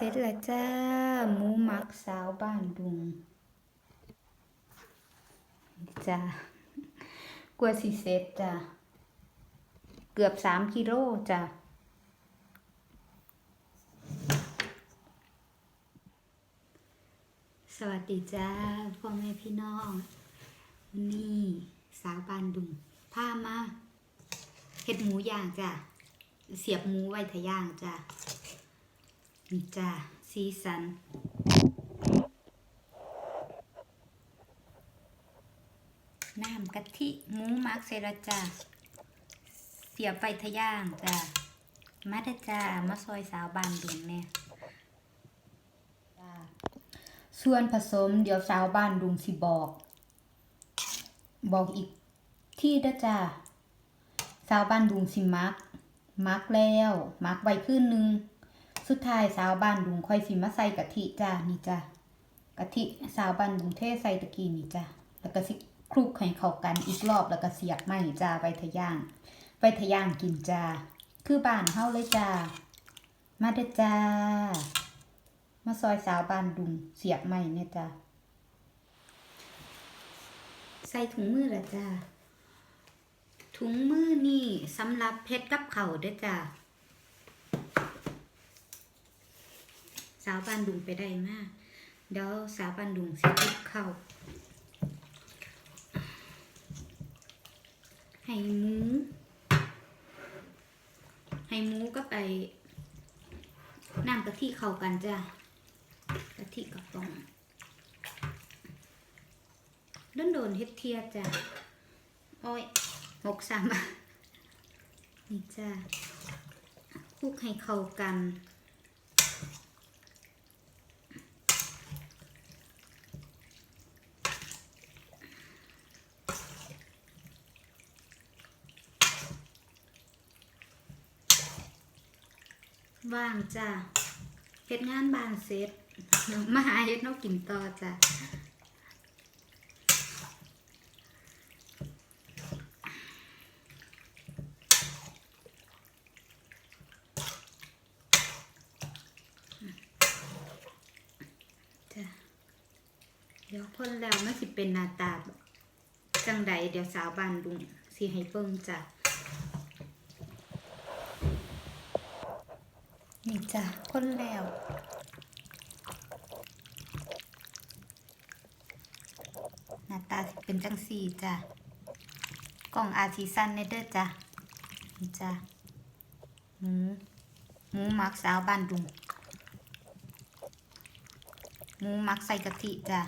เสร็จแล้วจ้าหมูหมักสาวบ้านดุงจ้ากลัวสิเสร็จจ้าเกือบสามกิโลจ้าสวัสดีจ้าพ่อแม่พี่น้อง นี่สาวบ้านดุงพามาเห็ดหมูย่างจ้าเสียบหมูไว้ทะย่างจ้า จ้าสีสัน น้ำกะทิหมูหมักเซราจ้าเสียบไฟทะย่างจ้ามาเด้อจ้ามาซอยสาวบานดุงเนี่ยจ้าส่วนผสมเดี๋ยวสาวบ้านดุงสิบอก บอกอีกที่เด้อจ้าสาวบ้านดุงสิมัก มักแล้ว มักไว้คืนหนึง สุดท้ายสาวบ้านดุงค่อยสิมาใส่กะทิจ้านี่จ้ากะทิสาวบ้านดุงเทใส่ตะกี้นี่จ้าแล้วก็สิคลุกให้เข้ากันอีกรอบแล้วก็เสียบไม้จ้าไว้ทะย่างไว้ทะย่างกินจ้าคือบ้านเฮาเลยจ้ามาเด้อจ้ามาซอยสาวบ้านดุงเสียบไม้เนี่ยจ้าใส่ถุงมือละจ้าถุงมือนี่สำหรับเพชรกับเข่าเด้อจ้าาวบ้านดุงไปได้มาก เดี๋ยวสาวบ้านดุงสิบเข้า ให้หมู ให้หมูก็ไปน้ำกะทิเข้ากันจ้ะกะทิกับตองโดนโดนเฮ็ดเทียจ้ะโอ้ยหกสามะนี่จ้ะคลุกให้เข้ากัน ว่างจ้ะเฮ็ดงานบ้านเสร็จมาหาเฮ็ดนกกินต่อจ้ะเดี๋ยวคนแล้วมันสิเป็นหน้าตาจังใดเดี๋ยวสาวบ้านดุงสิให้เบิ่งจ้ะ นี่จ้ะคนแล้วหน้าตาเป็นจังสี่จ้ะกล่องอาซีซันเนเด้อจ้ะนี่จ้ะหมูหมูมักสาวบ้านดุงหมูมักใส่กะทิจ้ะ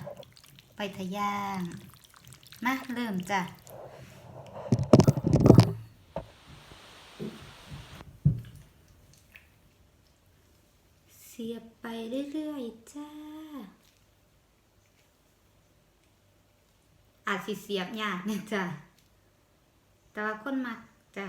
ไปทะย่างมาเริ่มจ้ะ สียบไปเรื่อยๆจ้า อาจสิเสียบยากเนี่ยจ้ะแต่ว่าคนมักจ้ะ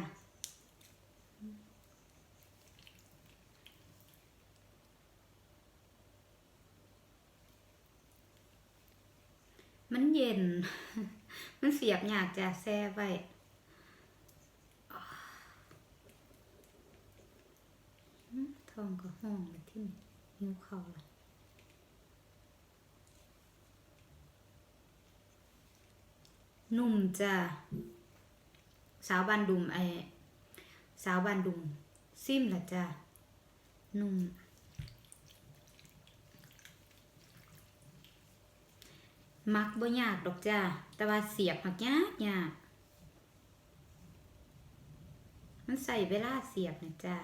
มันเย็น มันเสียบยากจ้ะแซ่ไว้อืม ท้องก็ห้องเลยที่นี่หิวข้าวละนุ่มจ้ะสาวบันดุมไอสาวบันดุมซิมละจ้ะนุ่มมักบ่ยากดอกจ้า แต่ว่าเสียบหักยากยากมันใส่เวลาเสียบนะจ้า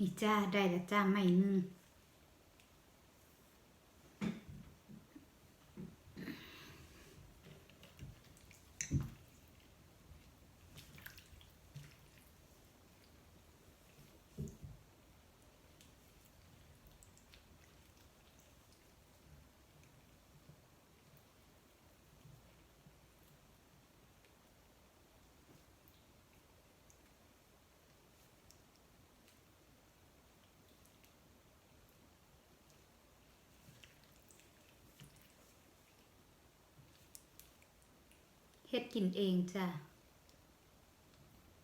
นี่จ้าได้แล้วจ้าไม่นึ่ง เฮ็ดกินเองจ้ะ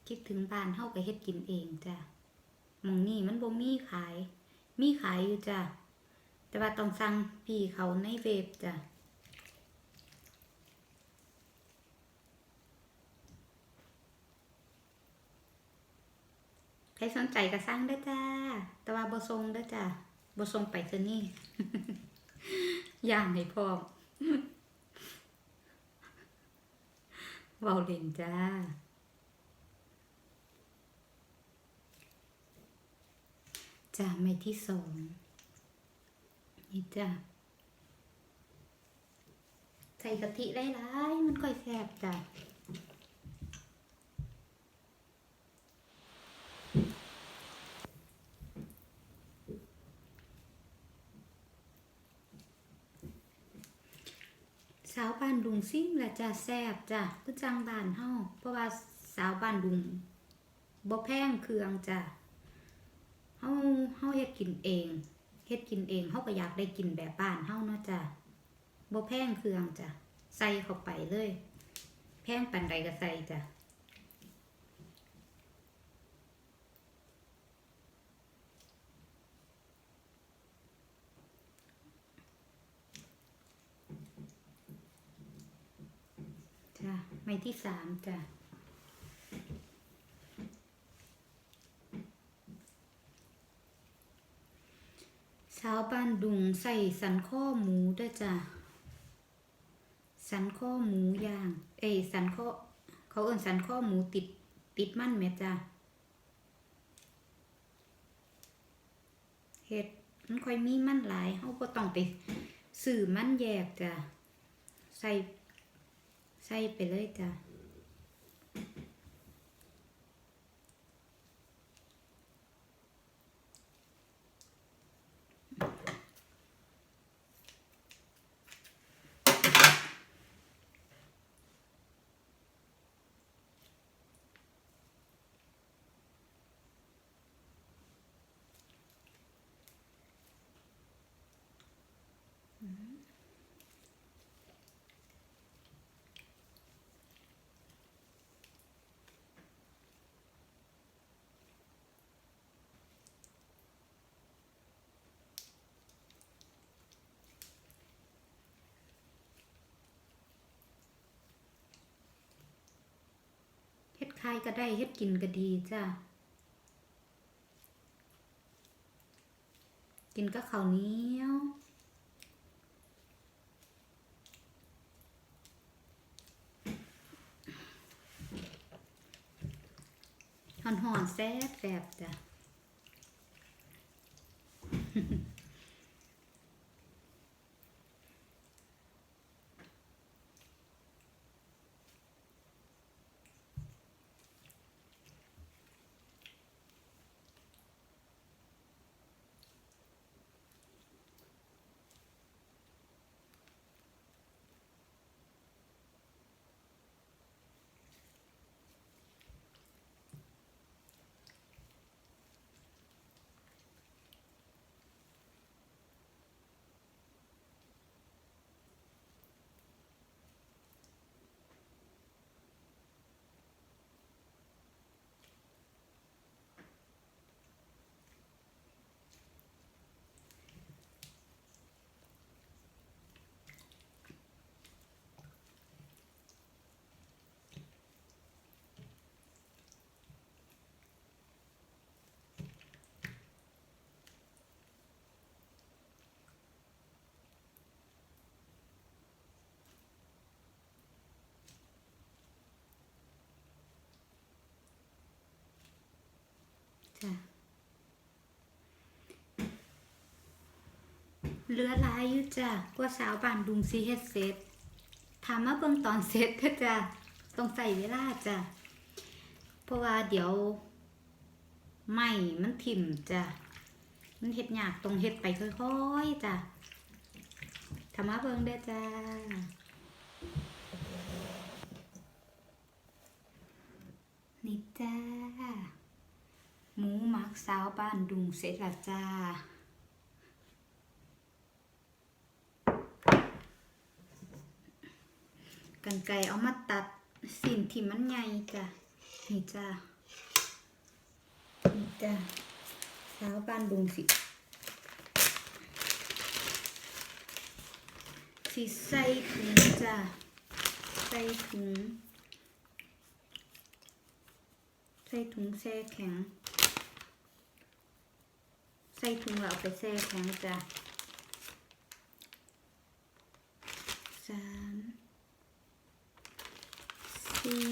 คิดถึงบ้านเฮาก็เฮ็ดกินเองจ้ะมองนี่มันบ่มีขาย มีขายอยู่จ้ะ แต่ว่าต้องสั่งพี่เขาในเว็บจ้ะใครสนใจก็สั่งได้จ้า แต่ว่าบ่ส่งได้จ้ะบ่ส่งไปซะนี่ย่างให้พร้อม เว้าเล่นจ้า จ้าไม่ที่สองนี่จ้าใส่กะทิหลายๆมันค่อยแซ่บจ้า สาวบ้านดุงซิ่งและจะแซบจ้ะคือจังบ้านเฮาเพราะว่าสาวบ้านดุงบ่แพงเครื่องจ้ะเฮาเฮาเฮ็ดกินเองเฮ็ดกินเองเฮาก็อยากได้กินแบบบ้านเฮาเนาะจ้ะบ่แพงเครื่องจ้ะใส่เข้าไปเลย แพงปานใดก็ใส่จ้ะ ไม่ที่สามจ้ะชาวบ้านดุงใส่สันข้อหมูด้วยจ้ะสันข้อหมูย่าง เอ้สันข้อเขาเอิ้นสันข้อหมูติดติดมั่นแม่จ้ะเห็ดมันค่อยมีมั่นหลายเขาก็ต้องไปสื่อมั่นแยกจ้ะใส่ ใส่ไปเลยจ้ะ ขายก็ได้เฮ็ดกินก็ดีจ้ะกินกับข้าวเหนียวหอนหอนๆแซ่บแซ่บจ้ะ จ้ะเหลือหลายอยู่จ้ะกว่าสาวบ้านดุงสิเฮ็ดเสร็จถามมาเบิ่งตอนเสร็จเด้อจ้ะต้องใส่เวลาจ้ะเพราะว่าเดี๋ยวไหม้มันถิ่มจ้ะมันเฮ็ดหยากต้องเฮ็ดไปค่อยๆจ้ะถามมาเบิ่งเด้จ้านี่จ้า หมูมักสาวบ้านดุงเสร็จและจ้า กันไก่เอามาตัดสิ่งที่มันใหญ่จ้ะ นี่จ้ะนี่จ้ะสาวบ้านดุงสิสิใส่ถุงจ้ะ ใส่ถุง ใส่ถุงแช่แข็ง ใส่ถุงแล้วเอาไปแช่แข็งจ้ะสามสี่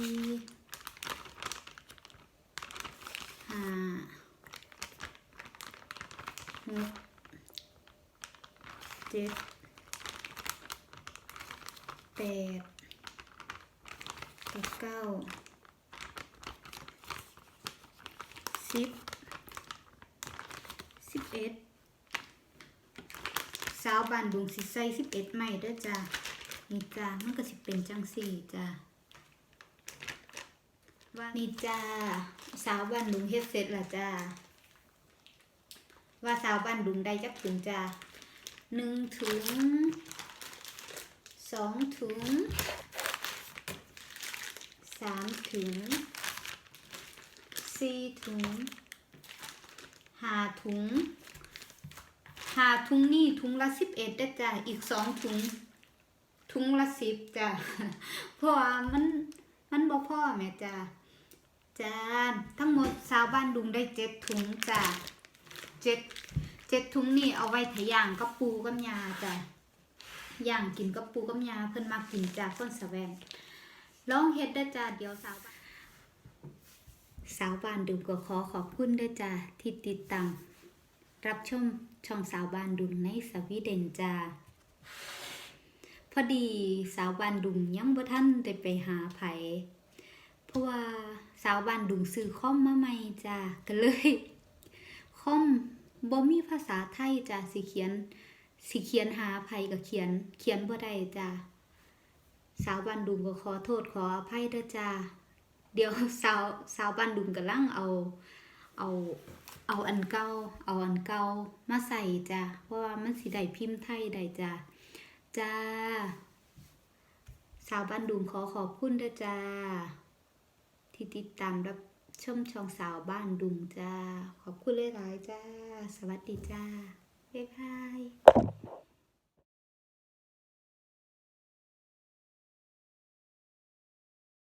ห้าหกเจ็ดแปดเก้าสิบ สิบเอ็ดสาวบ้านดุงสิใส่สิบเอ็ดใหม่เด้อจ้านี่จ้ามันก็สิเป็นจังสี่จ้าว่านี่จ้าสาวบ้านดุงเฮ็ดเสร็จละจ้าว่าสาวบ้านดุงได้จักถุงจ้าหนึ่งถุงสองถุงสามถุงสี่ถุง หาถุงหาถุงนี่ถุงละสิบเอ็ดได้จ้ะอีกสองถุงถุงละสิบจ้ะเพราะว่ามันมันบ่พ่อแม่จ้ะจ้าทั้งหมดชาวบ้านดุงได้เจ็ดถุงจ้ะเจ็ดเจ็ดถุงนี่เอาไว้ทะย่างกับปูกับยาจ้ะย่างกินกับปูกับยาเพิ่นมากินจ้ะคนสะแวงลองเฮ็ดได้จ้ะเดี๋ยวสาวบ้าน สาวบ้านดุงก็ขอขอบคุณด้วยจ้าที่ติดตามรับชมช่องสาวบ้านดุงในสวีเดนจ้าพอดีสาวบ้านดุงยังบ่ทันได้ไปหาไผเพราะว่าสาวบ้านดุงซื้อคอมมาใหม่จ้าก็เลยคอมบ่มีภาษาไทยจ้าสิเขียนสิเขียนหาไผก็เขียนเขียนบ่ได้จ้าสาวบ้านดุงก็ขอโทษขออภัยเด้อจ้า เดี๋ยวสาวสาวบ้านดุงกำลังเอาเอาเอาอันเก่าเอาอันเก่ามาใส่จ้ะเพราะว่ามันสิได้พิมพ์ไทยได้จ้ะจ้าสาวบ้านดุงขอขอบคุณด้วยจ้าที่ติดตามรับชมช่องสาวบ้านดุงจ้า ขอบคุณหลายๆจ้า สวัสดีจ้า บ๊ายบาย